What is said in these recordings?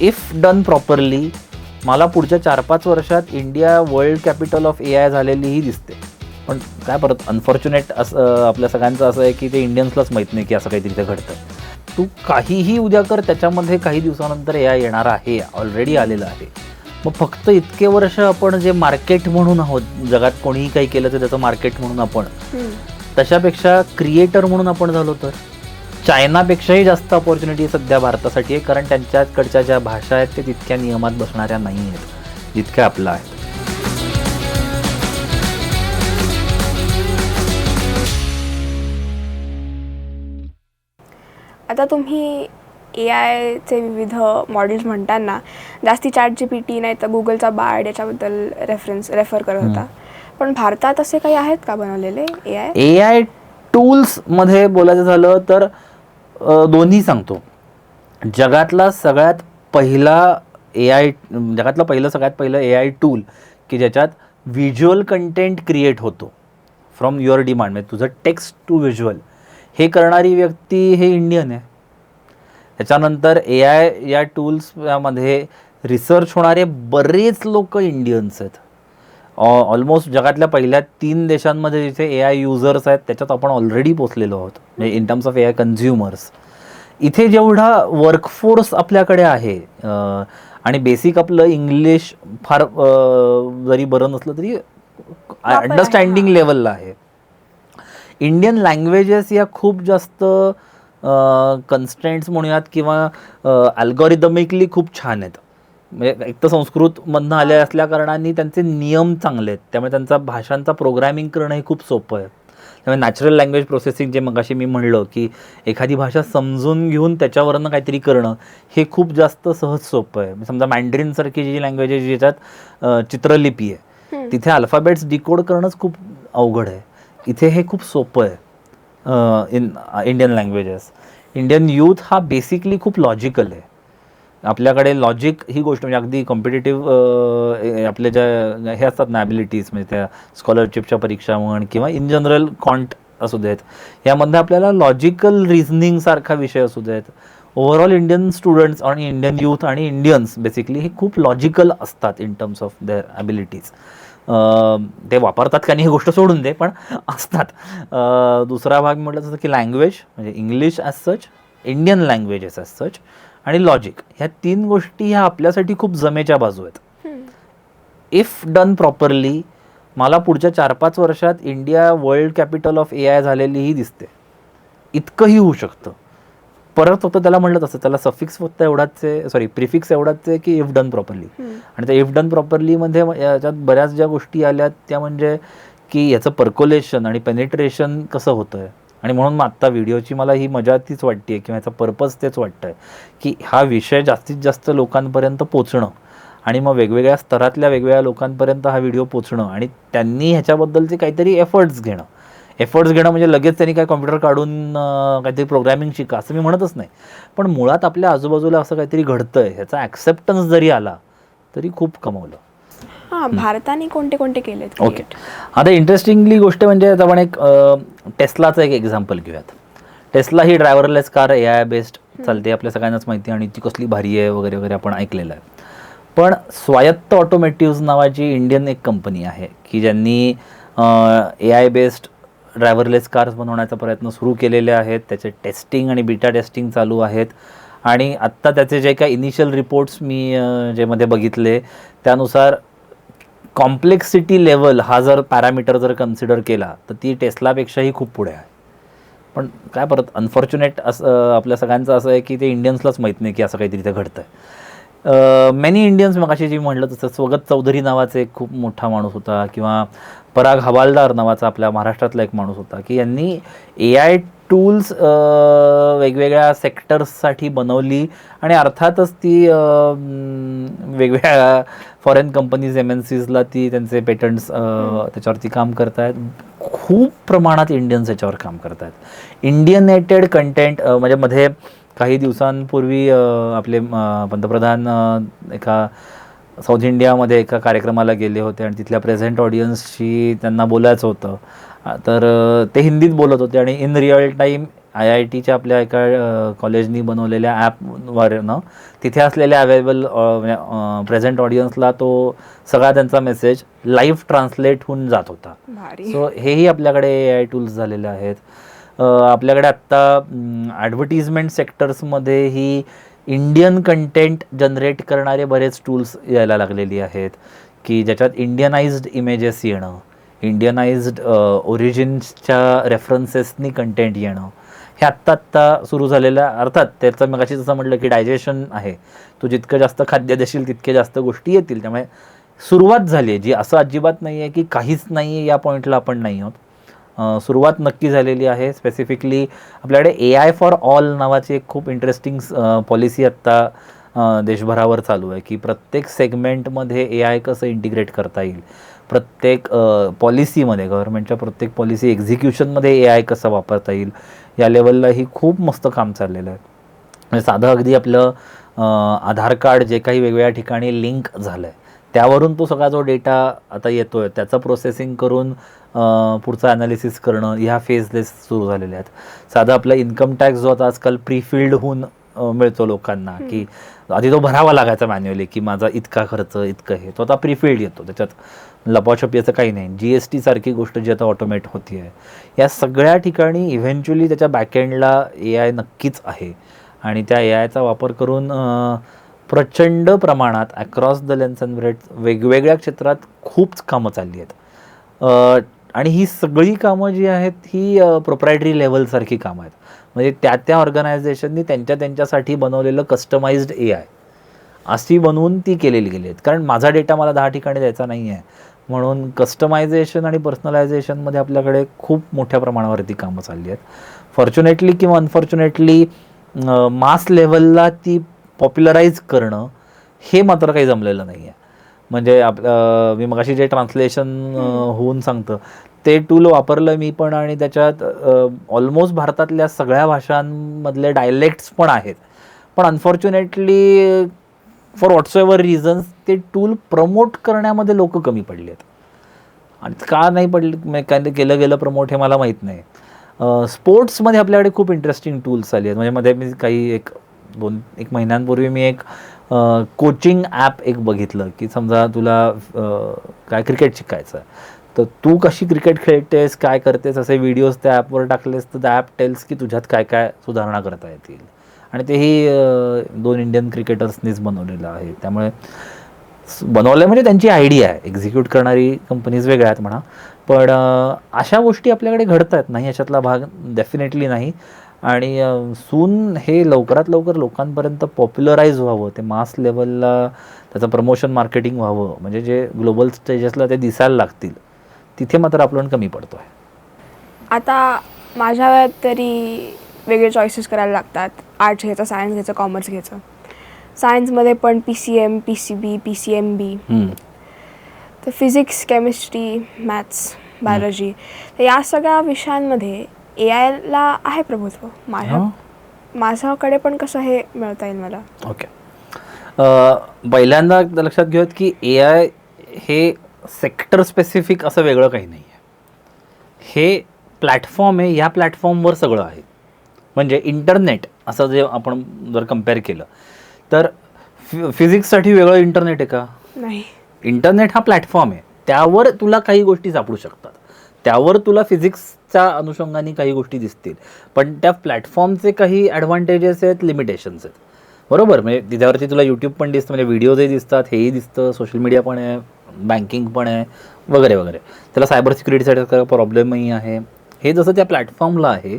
If done properly मला पुढच्या चार पाच वर्षात India world capital of A I झालेलीही दिसते. पण काय परत अनफॉर्च्युनेट असं आपल्या सगळ्यांचं असं आहे की ते इंडियन्सलाच माहीत नाही की असं काहीतरी ते घडतं. तू काहीही उद्या कर त्याच्यामध्ये काही दिवसानंतर ए आय येणार आहे ऑलरेडी आलेलं आहे. मग फक्त इतके वर्ष आपण जे मार्केट म्हणून आहोत जगात कोणीही काही केलं तर त्याचं मार्केट म्हणून आपण. तशापेक्षा क्रिएटर म्हणून आपण झालो तर? चायनापेक्षाही जास्त ऑपॉर्च्युनिटी सध्या भारतासाठी आहे कारण त्यांच्याकडच्या ज्या भाषा आहेत ते तितक्या नियमात बसणाऱ्या नाही आहेत. जितक्या आपल्या आहेत. आता तुम्ही ए आयचे विविध मॉडेल्स म्हणताना जास्ती चॅट जी पी टी नाही तर गुगलचा बार्ड याच्याबद्दल रेफरन्स रेफर करत होता. पण भारतात असे काही आहेत का बनवलेले ए आय ए आय टूल्समध्ये बोलायचं झालं तर दोन्ही सांगतो. जगातला सगळ्यात पहिला ए आय जगातलं पहिलं सगळ्यात पहिलं ए आय टूल की ज्याच्यात व्हिज्युअल कंटेंट क्रिएट होतो. फ्रॉम युअर डिमांड म्हणजे तुझं टेक्स्ट टू व्हिज्युअल हे करणारी व्यक्ती हे इंडियन आहे. त्याच्यानंतर ए आय या टूल्समध्ये रिसर्च होणारे बरेच लोक इंडियन्स आहेत. ऑलमोस्ट जगातल्या पहिल्या तीन देशांमध्ये जिथे ए आय युजर्स आहेत त्याच्यात आपण ऑलरेडी पोचलेलो आहोत. म्हणजे in terms of A I consumers इथे जेवढा वर्कफोर्स आपल्याकडे आहे आणि बेसिक आपलं इंग्लिश फार जरी बरं नसलं तरी अंडरस्टँडिंग. लेवलला आहे. इंडियन लँग्वेजेस या खूप जास्त कन्स्टंट्स म्हणूयात किंवा अल्गोरिदमिकली खूप छान आहेत. म्हणजे एक तर संस्कृतमधनं आले असल्या कारणाने त्यांचे नियम चांगले आहेत. त्यामुळे त्यांचा भाषांचा प्रोग्रामिंग करणं हे खूप सोपं आहे. त्यामुळे नॅचरल लँग्वेज प्रोसेसिंग जे मगाशी मी म्हणलं की एखादी भाषा समजून घेऊन त्याच्यावरनं काहीतरी करणं हे खूप जास्त सहज सोपं आहे. समजा मॅन्ड्रिनसारखी जी लँग्वेज आहे ज्याच्यात चित्रलिपी आहे. तिथे अल्फाबेट्स डिकोड करणंच खूप अवघड आहे. इथे हे खूप सोपं आहे in Indian languages Indian youth हा बेसिकली खूप लॉजिकल आहे. आपल्याकडे लॉजिक ही गोष्ट म्हणजे अगदी कॉम्पिटेटिव्ह आपल्या ज्या हे असतात ना ॲबिलिटीज म्हणजे त्या स्कॉलरशिपच्या परीक्षा म्हण किंवा इन जनरल कॉन्ट असू देत. यामध्ये आपल्याला लॉजिकल रिझनिंगसारखा विषय असू देत. ओव्हरऑल इंडियन स्टुडंट्स आणि इंडियन यूथ आणि इंडियन्स बेसिकली हे खूप लॉजिकल असतात in terms of their abilities ते वापरतात का नाही ही गोष्ट सोडून दे पण असतात. दुसरा भाग म्हटलं जसं की लँग्वेज म्हणजे English as such Indian languages as such आणि लॉजिक ह्या तीन गोष्टी ह्या आपल्यासाठी खूप जमेच्या बाजू आहेत. इफ डन प्रॉपरली मला पुढच्या चार पाच वर्षात India world capital of A I झालेलीही दिसते. इतकंही होऊ शकतं. परत फक्त त्याला म्हणलं तसं त्याला सफिक्स फक्त एवढाच आहे सॉरी प्रिफिक्स एवढाच आहे की इफ डन प्रॉपरली. आणि त्या इफ डन प्रॉपरलीमध्ये याच्यात बऱ्याच ज्या गोष्टी आल्यात त्या म्हणजे की याचं पर्कोलेशन आणि पेनिट्रेशन कसं होतं आहे आणि म्हणून मग आत्ता व्हिडिओची मला ही मजा तीच वाटते आहे किंवा याचा पर्पज तेच वाटतं आहे की हा विषय जास्तीत जास्त लोकांपर्यंत पोचणं आणि मग वेगवेगळ्या स्तरातल्या वेगवेगळ्या लोकांपर्यंत हा व्हिडिओ पोचणं आणि त्यांनी ह्याच्याबद्दलचे काहीतरी एफर्ट्स घेणं. एफर्ट्स घेणं म्हणजे लगेच त्यांनी काय कॉम्प्युटर काढून काहीतरी प्रोग्रॅमिंग शिका असं मी म्हणतच नाही. पण मुळात आपल्या आजूबाजूला असं काहीतरी घडतं आहे ह्याचा ॲक्सेप्टन्स जरी आला तरी खूप कमवलं. हा भारताने कोणते कोणते केलेत? ओके. आता इंटरेस्टिंगली गोष्ट म्हणजे आपण एक टेस्लाचं एक एक्झाम्पल घेऊयात. Tesla he driverless car A I based चालते आपल्या सगळ्यांनाच माहिती आहे आणि ती कसली भारी आहे वगैरे वगैरे आपण ऐकलेलं आहे. पण स्वायत्त ऑटोमेटिव्ज नावाची इंडियन एक कंपनी आहे की ज्यांनी A I based driverless cars बनवण्याचा प्रयत्न सुरू केलेले आहेत. त्याचे टेस्टिंग आणि बीटा टेस्टिंग चालू आहेत. आणि आत्ता त्याचे जे काही इनिशियल रिपोर्ट्स मी जे मध्ये बघितले त्यानुसार कॉम्प्लेक्सिटी लेवल हा जर पॅरामीटर जर कन्सिडर केला तर ती टेस्लापेक्षाही खूप पुढे आहे. पण काय परत अनफॉर्च्युनेट असं आपल्या सगळ्यांचं असं आहे की ते इंडियन्सलाच माहीत नाही की असं काहीतरी ते घडतं आहे मेनी इंडियन्स मग अशी जी म्हणलं तसं स्वगत चौधरी नावाचा एक खूप मोठा माणूस होता किंवा पराग हवालदार नावाचा आपल्या महाराष्ट्रातला एक माणूस होता की यांनी ए आय टूल्स वेगवेगळ्या सेक्टर्ससाठी बनवली आणि अर्थातच ती वेगवेगळ्या फॉरेन कंपनीज एम एन सीजला ती त्यांचे पेटंट्स त्याच्यावरती काम करत आहेत खूप प्रमाणात इंडियन्स याच्यावर काम करत आहेत इंडियनेटेड कंटेंट म्हणजे मध्ये काही दिवसांपूर्वी आपले पंतप्रधान एका साऊथ इंडियामध्ये एका कार्यक्रमाला गेले होते आणि तिथल्या प्रेझेंट ऑडियन्सशी त्यांना बोलायचं होतं. तर ते हिंदीत बोलत होते आणि in real time I I टीच्या आपल्या एका कॉलेजनी बनवलेल्या ॲपवरनं तिथे असलेल्या अवेलेबल प्रेझेंट ऑडियन्सला तो सगळा त्यांचा मेसेज लाईव्ह ट्रान्सलेट होऊन जात होता. सो हेही आपल्याकडे ए आय टूल्स झालेले आहेत. आपल्याकडे आत्ता ॲडव्हर्टिजमेंट सेक्टर्समध्ये ही इंडियन कंटेंट जनरेट करणारे बरेच टूल्स यायला लागलेली आहेत की ज्याच्यात इंडियनाइज्ड इमेजेस येणं इंडियनाइज्ड ओरिजिन्सच्या रेफरन्सेसनी कंटेंट येणं हे आत्ता आत्ता सुरू झालेलं अर्थात त्याचं मग जसं म्हटलं की डायजेशन आहे. तू जितकं जास्त खाद्य देशील तितके जास्त गोष्टी येतील. त्यामुळे सुरुवात झाली आहे जी असं अजिबात नाही आहे की काहीच नाही आहे या पॉईंटला आपण नाही आहोत. सुरुवात नक्की झालेली आहे. स्पेसिफिकली आपल्याकडे ए आय फॉर ऑल नावाची एक खूप इंटरेस्टिंग पॉलिसी आत्ता देशभरावर चालू आहे की प्रत्येक सेगमेंटमध्ये ए आय कसं इंटिग्रेट करता येईल? प्रत्येक पॉलिसीमध्ये गव्हर्नमेंटच्या प्रत्येक पॉलिसी एक्झिक्युशनमध्ये ए आय कसं वापरता येईल? या लेवललाही खूप मस्त काम चाललेलं आहे. म्हणजे साधं अगदी आपलं आधार कार्ड जे काही वेगवेगळ्या ठिकाणी लिंक झालं आहे त्यावरून तो सगळा जो डेटा आता येतो आहे त्याचं प्रोसेसिंग करून पुढचं ॲनालिसिस करणं ह्या फेजलेस सुरू झालेल्या आहेत. साधं आपला इन्कम टॅक्स जो आता आजकाल प्रीफिल्ड होऊन अं, मिळतो लोकांना की आधी तो भरावा लागायचा मॅन्युअली की माझा इतका खर्च इतकं हे. तो आता प्रीफिल्ड येतो. त्याच्यात लपाछपी याचं काही नाही. जी एस टी सारखी गोष्ट जी आता ऑटोमेट होती आहे. या सगळ्या ठिकाणी इव्हेंच्युअली त्याच्या बॅकएंडला ए आय नक्कीच आहे. आणि त्या ए आयचा वापर करून प्रचंड प्रमाणात across the length and breadth वेगवेगळ्या क्षेत्रात खूप कामं चालली आहेत. आणि ही सगळी कामं जी आहेत ही प्रोप्रायटरी लेवलसारखी कामं आहेत. म्हणजे त्या त्या ऑर्गनायझेशननी त्यांच्या त्यांच्यासाठी बनवलेलं कस्टमाइज्ड ए आय अशी बनवून ती केलेली गेली आहेत. कारण माझा डेटा मला दहा ठिकाणी द्यायचा नाही आहे. म्हणून कस्टमायझेशन आणि पर्सनलायझेशनमध्ये आपल्याकडे खूप मोठ्या प्रमाणावरती कामं चालली आहेत. फॉर्च्युनेटली किंवा अनफॉर्च्युनेटली मास लेवलला ती पॉप्युलराईज करणं हे मात्र काही जमलेलं नाही आहे म्हणजे आप मी मगाशी जे ट्रान्सलेशन होऊन सांगतं ते टूल वापरलं मी पण आणि त्याच्यात ऑलमोस्ट भारतातल्या सगळ्या भाषांमधले डायलेक्ट्स पण आहेत. पण unfortunately for whatsoever reasons ते टूल प्रमोट करण्यामध्ये लोक कमी पडले आहेत आणि का नाही पडले काय केलं गेलं प्रमोट हे मला माहीत नाही. स्पोर्ट्समध्ये आपल्याकडे खूप इंटरेस्टिंग टूल्स आली आहेत. म्हणजे मध्ये मी काही एक दोन एक महिन्यांपूर्वी मी एक कोचिंग ॲप एक बघितलं की समजा तुला काय क्रिकेट शिकायचं तर तू कशी क्रिकेट खेळतेस काय करतेस असे व्हिडिओज त्या ॲपवर टाकलेस तर त्या ॲप टेल्स की तुझ्यात काय काय सुधारणा करता येतील. आणि तेही दोन इंडियन क्रिकेटर्सनीच बनवलेलं आहे. त्यामुळे बनवलं म्हणजे त्यांची आयडिया आहे. एक्झिक्यूट करणारी कंपनीज वेगळ्या आहेत म्हणा. पण अशा गोष्टी आपल्याकडे घडत आहेत नाही याच्यातला भाग डेफिनेटली नाही. आणि सून हे लवकरात लवकर लोकांपर्यंत पॉप्युलराईज व्हावं ते मास लेवलला त्याचं प्रमोशन मार्केटिंग व्हावं म्हणजे जे ग्लोबल स्टेजेसला ते दिसायला लागतील तिथे मात्र आपण कमी पडतो आहे आता माझ्या वयात तरी वेगळे चॉईसेस करायला लागतात. आर्ट्स घ्यायचं सायन्स घ्यायचं कॉमर्स घ्यायचं. सायन्समध्ये पण P C M P C B P C M B तर फिजिक्स केमिस्ट्री मॅथ्स बायोलॉजी तर या सगळ्या विषयांमध्ये ए आयला आहे प्रभुत्व. माझ्या. माझ्याकडे पण कसं हे मिळता येईल मला. ओके. पहिल्यांदा लक्षात घेऊयात की ए आय हे सेक्टर स्पेसिफिक असं वेगळं काही नाही आहे हे प्लॅटफॉर्म आहे या प्लॅटफॉर्मवर सगळं आहे. म्हणजे इंटरनेट असं जे आपण जर कंपेअर केलं तर फि फिजिक्ससाठी वेगळं इंटरनेट आहे का? नाही. इंटरनेट हा प्लॅटफॉर्म आहे. त्यावर तुला काही गोष्टी सापडू शकतात. त्यावर तुला फिजिक्सच्या अनुषंगाने काही गोष्टी दिसतील. पण त्या प्लॅटफॉर्मचे काही ॲडव्हान्टेजेस आहेत लिमिटेशन्स आहेत. बरोबर? म्हणजे तिच्यावरती तुला यूट्यूब पण दिसतं म्हणजे व्हिडिओजही दिसतात हेही दिसतं सोशल मीडिया पण आहे बँकिंग पण आहे वगैरे वगैरे. त्याला सायबर सिक्युरिटीसाठी काही प्रॉब्लेमही आहे. हे जसं त्या प्लॅटफॉर्मला आहे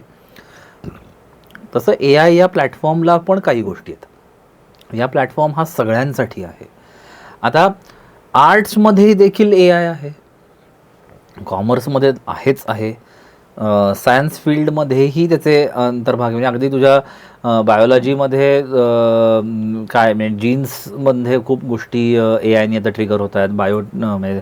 तसं ए आय या प्लॅटफॉर्मला पण काही गोष्टी आहेत. या प्लॅटफॉर्म हा सगळ्यांसाठी आहे. आता आर्ट्समध्ये देखील ए आय आहे. कॉमर्समध्ये आहेच आहे. सायन्स फील्डमध्येही त्याचे अंतर्भाग म्हणजे अगदी तुझ्या बायोलॉजीमध्ये काय म्हणजे जीन्समध्ये खूप गोष्टी ए आयनी आता ट्रिगर होत आहेत. बायो म्हणजे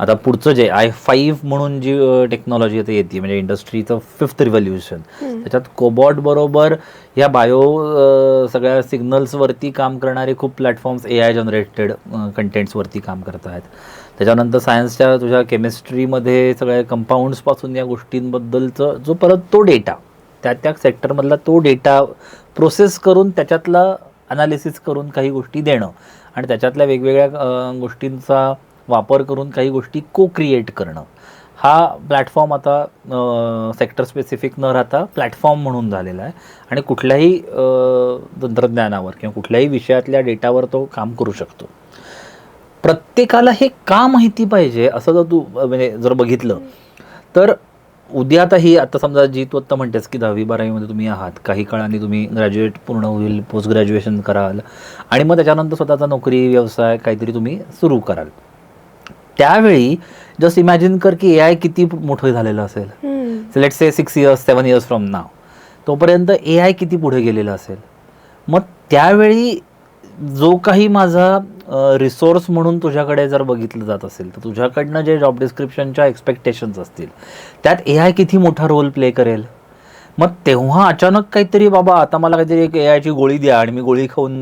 आता पुढचं जे आय फाईव्ह म्हणून जी टेक्नॉलॉजी आता येते म्हणजे इंडस्ट्रीचं फिफ्थ रिव्हॉल्युशन त्याच्यात कोबॉट बरोबर या बायो सगळ्या सिग्नल्सवरती काम करणारे खूप प्लॅटफॉर्म्स ए आय जनरेटेड कंटेंट्सवरती काम करत आहेत. त्याच्यानंतर सायन्सच्या तुझ्या केमिस्ट्रीमध्ये सगळ्या कंपाऊंड्सपासून या गोष्टींबद्दलचं जो परत तो डेटा त्या त्या सेक्टरमधला तो डेटा प्रोसेस करून त्याच्यातला अनालिसिस करून काही गोष्टी देणं आणि त्याच्यातल्या वेगवेगळ्या गोष्टींचा वापर करून काही गोष्टी को क्रिएट करणं. हा प्लॅटफॉर्म आता सेक्टर स्पेसिफिक न राहता प्लॅटफॉर्म म्हणून झालेला आहे आणि कुठल्याही तंत्रज्ञानावर किंवा कुठल्याही विषयातल्या डेटावर तो काम करू शकतो. प्रत्येकाला हे का माहिती पाहिजे? असं जर तू म्हणजे जर बघितलं तर उद्या आता ही आता समजा जी तू आत्ता म्हणतेस की दहावी बारावीमध्ये तुम्ही आहात. काही काळाने तुम्ही ग्रॅज्युएट पूर्ण होईल पोस्ट ग्रॅज्युएशन कराल. आणि मग त्याच्यानंतर स्वतःचा नोकरी व्यवसाय काहीतरी तुम्ही सुरू कराल. त्यावेळी जस्ट इमॅजिन कर की ए आय किती मोठं झालेलं असेल. Let say six years seven years from now तोपर्यंत ए आय किती पुढे गेलेलं असेल? मग त्यावेळी जो काही माझा रिसोर्स म्हणून तुझ्याकडे जर बघितलं जात असेल तर तुझ्याकडनं जे जॉब डिस्क्रिप्शनच्या एक्सपेक्टेशन्स असतील त्यात ए आय किती मोठा रोल प्ले करेल? मग तेव्हा अचानक काहीतरी बाबा आता मला काहीतरी एक ए आयची गोळी द्या आणि मी गोळी खाऊन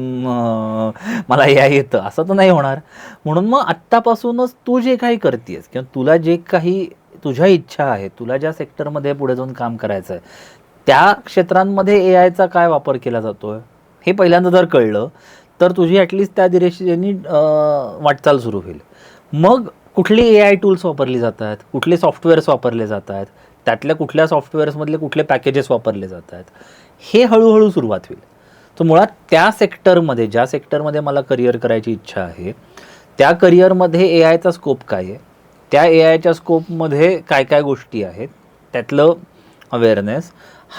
मला ए आय येतं. असं तर नाही होणार. म्हणून मग आत्तापासूनच तू जे काही करतेस किंवा तुला जे काही तुझ्या इच्छा आहे तुला ज्या सेक्टरमध्ये पुढे जाऊन काम करायचं आहे त्या क्षेत्रांमध्ये ए आयचा काय वापर केला जातोय? हे पहिल्यांदा जर कळलं तर तुझी ॲटलिस्ट त्या दिशेने वाटचाल सुरू होईल. मग कुठली ए आय टूल्स वापरली जातात? कुठले सॉफ्टवेअर्स वापरले जात आहेत त्यातल्या कुठल्या सॉफ्टवेअर्समधले कुठले पॅकेजेस वापरले जात आहेत हे हळूहळू सुरुवात होईल. तर मुळात त्या सेक्टरमध्ये ज्या सेक्टरमध्ये मला करिअर करायची इच्छा आहे त्या करिअरमध्ये ए आयचा स्कोप काय आहे? त्या ए आयच्या स्कोपमध्ये काय काय गोष्टी आहेत? त्यातलं अवेअरनेस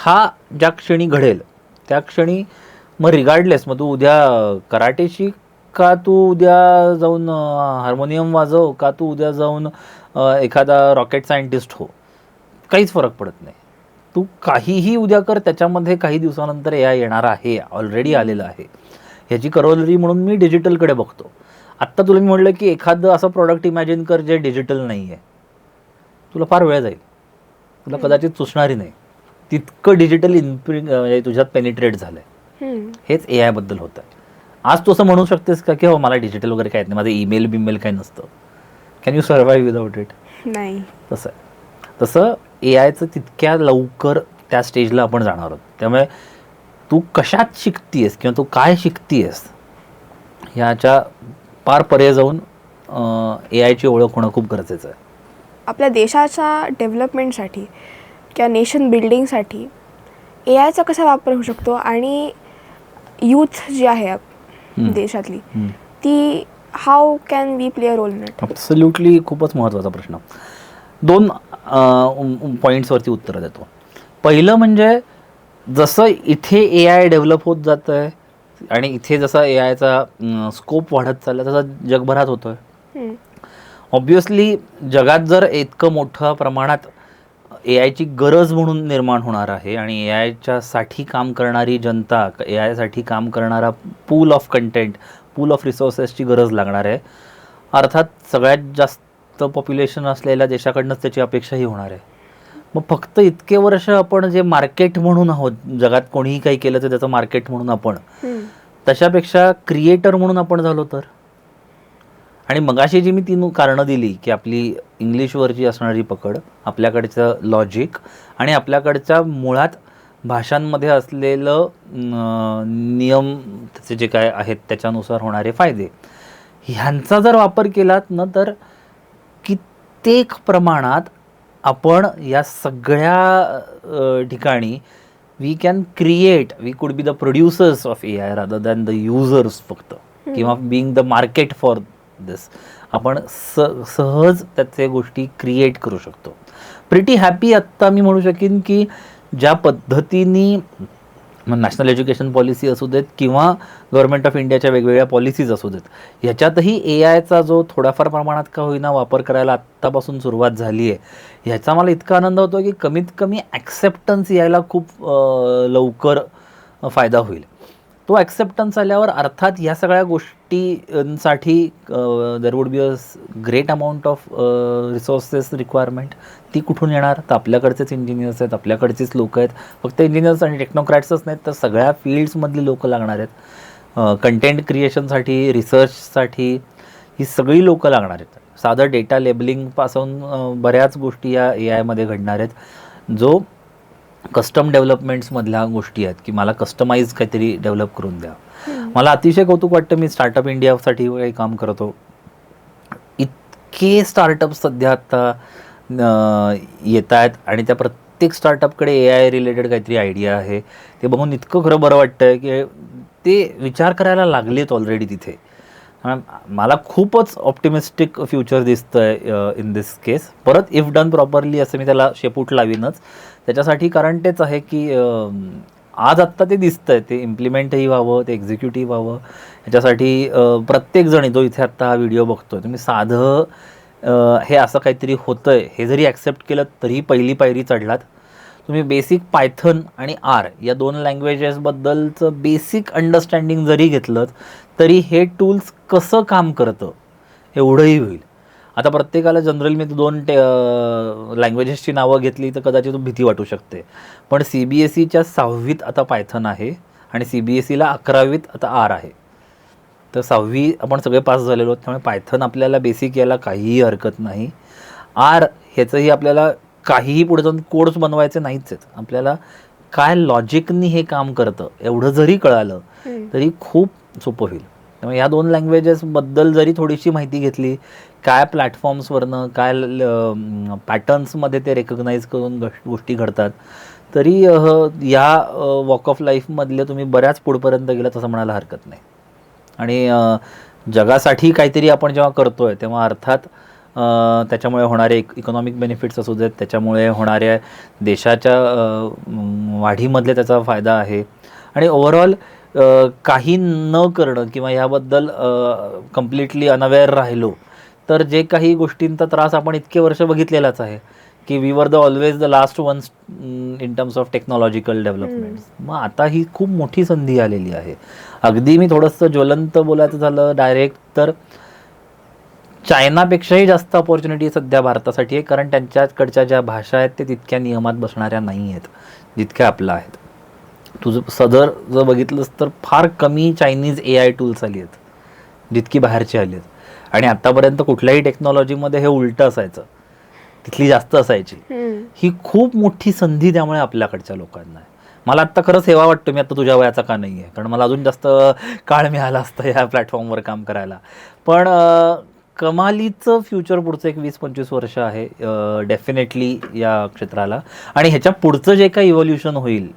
हा ज्या क्षणी घडेल त्या क्षणी मग रिगार्डलेस मग तू उद्या कराटे शिक का तू उद्या जाऊन हार्मोनियम वाजव का तू उद्या जाऊन एखादा रॉकेट सायंटिस्ट हो? काहीच फरक पडत नाही. तू काहीही उद्या कर त्याच्यामध्ये काही दिवसानंतर आय येणार आहे ऑलरेडी आलेलं आहे. ह्याची करोलरी म्हणून मी डिजिटलकडे बघतो. आत्ता तुला मी म्हटलं की एखादं असं प्रॉडक्ट इमॅजिन कर जे डिजिटल नाही आहे तुला फार वेळ जाईल. तुला कदाचित सुचणारी नाही. तितकं डिजिटल इन्प्रिंग म्हणजे तुझ्यात पेनिट्रेट झालं आहे. हेच ए आयबद्दल होतं. आज तू असं म्हणू शकतेस का की हो मला डिजिटल वगैरे काय येत नाही माझं ईमेल बिमेल काय नसतं. Can you survive without it नाही. तसं आहे. तसं ए आयचं तितक्या लवकर त्या स्टेजला आपण जाणार आहोत. त्यामुळे तू कशात शिकतीयस किंवा तू काय शिकतीयस ह्याच्या पार परे जाऊन ए आयची ओळख होणं खूप गरजेचं आहे. आपल्या देशाच्या डेव्हलपमेंटसाठी किंवा नेशन बिल्डिंगसाठी ए आयचा कसा वापर होऊ शकतो आणि यूथ जी आहे आप- हम्म. देशातली हम्म. ती how can we play a role in it absolutely खूपच महत्त्वाचा प्रश्न. दोन पॉईंट्सवरती उत्तरं देतो. पहिलं म्हणजे जसं इथे ए आय डेव्हलप होत जातं आहे आणि इथे जसा ए आयचा स्कोप वाढत चालला तसा जगभरात होतो आहे ऑब्विसली जगात जर इतकं मोठ्या प्रमाणात ए आयची गरज म्हणून निर्माण होणार आहे आणि ए आयच्यासाठी काम करणारी जनता ए आयसाठी काम करणारा pool of content pool of रिसोर्सेसची गरज लागणार आहे. अर्थात सगळ्यात जास्त पॉप्युलेशन असलेल्या देशाकडनंच त्याची अपेक्षाही होणार आहे. मग फक्त इतके वर्ष आपण जे मार्केट म्हणून आहोत जगात कोणीही काही केलं तर त्याचं मार्केट म्हणून आपण तशापेक्षा क्रिएटर म्हणून आपण झालो तर? आणि मगाशी जी मी तीन कारणं दिली की आपली इंग्लिशवरची असणारी पकड आपल्याकडचं लॉजिक आणि आपल्याकडच्या मुळात भाषांमध्ये असलेलं नियम त्याचे जे काय आहेत त्याच्यानुसार होणारे फायदे. ह्यांचा जर वापर केलात ना तर कित्येक प्रमाणात आपण या सगळ्या ठिकाणी we can create we could be the producers of A I rather than the users फक्त. किंवा being the market for this आपण स सहज त्याचे गोष्टी क्रिएट करू शकतो. प्रिटी हॅपी आत्ता मी म्हणू शकेन की ज्या पद्धतीने नॅशनल एज्युकेशन पॉलिसी असू देत किंवा गव्हर्नमेंट ऑफ इंडियाच्या वेगवेगळ्या पॉलिसीज असू देत ह्याच्यातही ए आयचा जो थोड्याफार प्रमाणात का होईना वापर करायला आत्तापासून सुरुवात झाली आहे ह्याचा मला इतका आनंद होतो की कमीत कमी ॲक्सेप्टन्स यायला खूप लवकर फायदा होईल. तो ॲक्सेप्टन्स आल्यावर अर्थात ह्या सगळ्या गोष्टींसाठी there would be a great amount of resources requirement ती कुठून येणार? तर आपल्याकडचेच इंजिनियर्स आहेत आपल्याकडचेच लोक आहेत. फक्त इंजिनियर्स आणि टेक्नोक्रॅट्सच नाहीत तर सगळ्या फील्ड्समधली लोकं लागणार आहेत. कंटेंट क्रिएशनसाठी रिसर्चसाठी ही सगळी लोकं लागणार आहेत. साधं डेटा लेबलिंगपासून बऱ्याच गोष्टी या ए आयमध्ये घडणार आहेत. जो कस्टम डेव्हलपमेंट्समधल्या गोष्टी आहेत की मला कस्टमाइज काहीतरी डेव्हलप करून द्या. मला अतिशय कौतुक वाटतं मी स्टार्टअप इंडियासाठी काही काम करतो. इतके स्टार्टअप सध्या आता येत आहेत आणि त्या प्रत्येक स्टार्टअपकडे ए आय रिलेटेड काहीतरी आयडिया आहे. ते बघून इतकं खरं बरं वाटतं की ते विचार करायला लागलेत ऑलरेडी तिथे. मला खूपच ऑप्टिमिस्टिक फ्युचर दिसतं आहे इन दिस केस परत इफ डन प्रॉपरली असं मी त्याला शेपूट लावीनच. त्याच्यासाठी कारण तेच आहे की आज आत्ता ते दिसतं आहे ते इम्प्लिमेंटही व्हावं ते एक्झिक्युटिव्ह व्हावं. ह्याच्यासाठी प्रत्येकजणी प्रत्येकजण जो इथे आत्ता हा व्हिडिओ बघतोय तुम्ही साधं हे असं काहीतरी होतं आहे हे जरी ॲक्सेप्ट केलं तरी पहिली पायरी चढलात. तुम्ही बेसिक पायथन आणि आर या दोन लँग्वेजेसबद्दलचं बेसिक अंडरस्टँडिंग जरी घेतलं तरी हे टूल्स कसं काम करतं एवढंही होईल. आता प्रत्येकाला जनरल मी दोन टे लँग्वेजेसची नावं घेतली तर कदाचित भीती वाटू शकते. पण सी बी एस ईच्या सहावीत आता पायथन आहे आणि सी बी एस ईला अकरावीत आता आर आहे. तर सहावी आपण सगळे पास झालेलो आहोत त्यामुळे पायथन आपल्याला बेसिक यायला काहीही हरकत नाही. आर ह्याचंही आपल्याला काहीही पुढे जाऊन कोड्स बनवायचे नाहीच आहेत. आपल्याला काय लॉजिकनी हे काम करतं एवढं जरी कळालं. तरी खूप सोपं होईल. त्यामुळे या दोन लँग्वेजेसबद्दल जरी थोडीशी माहिती घेतली काय प्लॅटफॉर्म्सवरनं काय पॅटर्न्समध्ये ते रेकग्नाईज करून गोष्टी घडतात तरी या वॉक ऑफ लाईफमधले तुम्ही बऱ्याच पुढपर्यंत गेलात असं म्हणायला हरकत नाही. आणि जगासाठी काहीतरी आपण जेव्हा करतो आहे तेव्हा अर्थात त्याच्यामुळे होणारे इकॉनॉमिक बेनिफिट्स असू देत त्याच्यामुळे होणाऱ्या देशाच्या वाढीमधले त्याचा फायदा आहे. आणि ओव्हरऑल काही न करणं किंवा ह्याबद्दल कम्प्लिटली अनअवेअर राहिलो तर जे काही गोष्टींचा त्रास आपण इतके वर्ष बघितलेलाच आहे की we are the always the last ones in terms of technological development मग आता ही खूप मोठी संधी आलेली आहे. अगदी मी थोडंसं ज्वलंत बोलायचं झालं डायरेक्ट तर चायनापेक्षाही जास्त ऑपॉर्च्युनिटी सध्या भारतासाठी आहे कारण त्यांच्याकडच्या ज्या भाषा आहेत ते तितक्या नियमात बसणाऱ्या नाही आहेत जितक्या आपल्या आहेत. तुझं सदर जर बघितलंस तर फार कमी चायनीज ए आय टूल्स आली आहेत जितकी बाहेरची आली आहेत. आणि आत्तापर्यंत कुठल्याही टेक्नॉलॉजीमध्ये हे उलटं असायचं. तिथली जास्त असायची. ही खूप मोठी संधी त्यामुळे आपल्याकडच्या लोकांना आहे. मला आत्ता खरं सेवा वाटतो मी आता तुझ्या वयाचा का नाही आहे कारण मला अजून जास्त काळ मिळाला असतं या प्लॅटफॉर्मवर काम करायला. पण कमालीचं फ्युचर पुढचं एक वीस पंचवीस वर्ष आहे डेफिनेटली या क्षेत्राला. आणि ह्याच्या पुढचं जे काही इव्होल्युशन होईल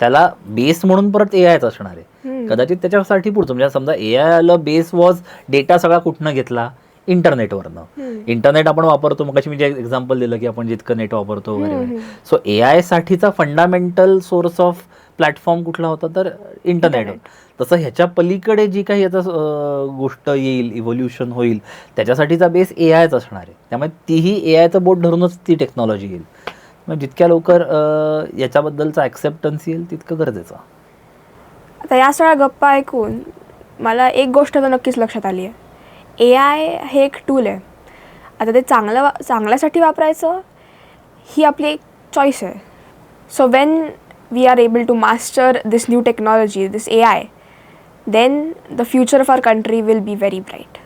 त्याला बेस म्हणून परत ए आयच असणार आहे. कदाचित त्याच्यासाठी पुढचं म्हणजे समजा ए आय आलं बेस वॉज डेटा सगळा कुठनं घेतला? इंटरनेटवरनं. इंटरनेट आपण वापरतो मग मी जे एक्झाम्पल दिलं की आपण जितकं नेट वापरतो वगैरे. सो ए आय साठीचा फंडामेंटल सोर्स ऑफ प्लॅटफॉर्म कुठला होता? तर इंटरनेट तसं ह्याच्या पलीकडे जी काही याचा गोष्ट येईल इव्होल्युशन होईल त्याच्यासाठीचा बेस ए आयच असणार आहे. त्यामुळे तीही ए आयचं बोट धरूनच ती टेक्नॉलॉजी येईल. मग जितक्या लवकर याच्याबद्दलचा ॲक्सेप्टन्स येईल तितकं गरजेचं. आता या सगळ्या गप्पा ऐकून मला एक गोष्ट तर नक्कीच लक्षात आली आहे ए आय हे एक टूल आहे. आता ते चांगलं वा चांगल्यासाठी वापरायचं ही आपली एक चॉईस आहे. So when we are able to master this new technology this A I then the future of our country will be very bright